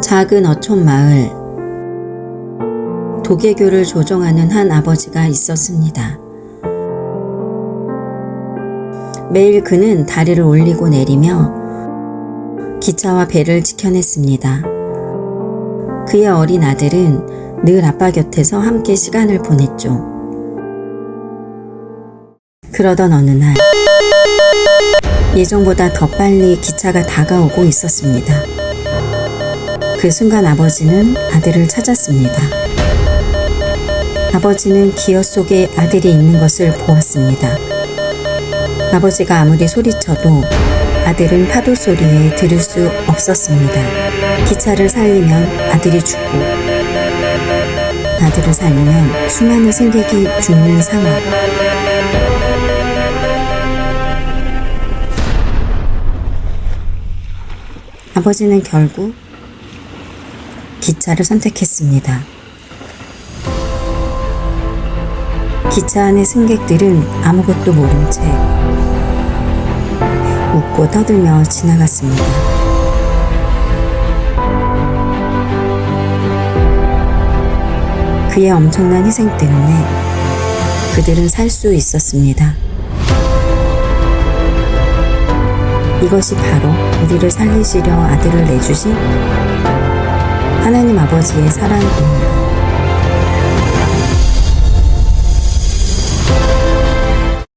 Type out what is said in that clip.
작은 어촌 마을. 도개교를 조종하는 한 아버지가 있었습니다. 매일 그는 다리를 올리고 내리며 기차와 배를 지켜냈습니다. 그의 어린 아들은 늘 아빠 곁에서 함께 시간을 보냈죠. 그러던 어느 날, 예정보다 더 빨리 기차가 다가오고 있었습니다. 그 순간 아버지는 아들을 찾았습니다. 아버지는 기어 속에 아들이 있는 것을 보았습니다. 아버지가 아무리 소리쳐도 아들은 파도 소리에 들을 수 없었습니다. 기차를 살리면 아들이 죽고 아들을 살리면 수많은 승객이 죽는 상황. 아버지는 결국 기차를 선택했습니다. 기차 안의 승객들은 아무것도 모른 채 웃고 떠들며 지나갔습니다. 그의 엄청난 희생 때문에 그들은 살 수 있었습니다. 이것이 바로 우리를 살리시려 아들을 내주신 하나님 아버지의 사랑입니다.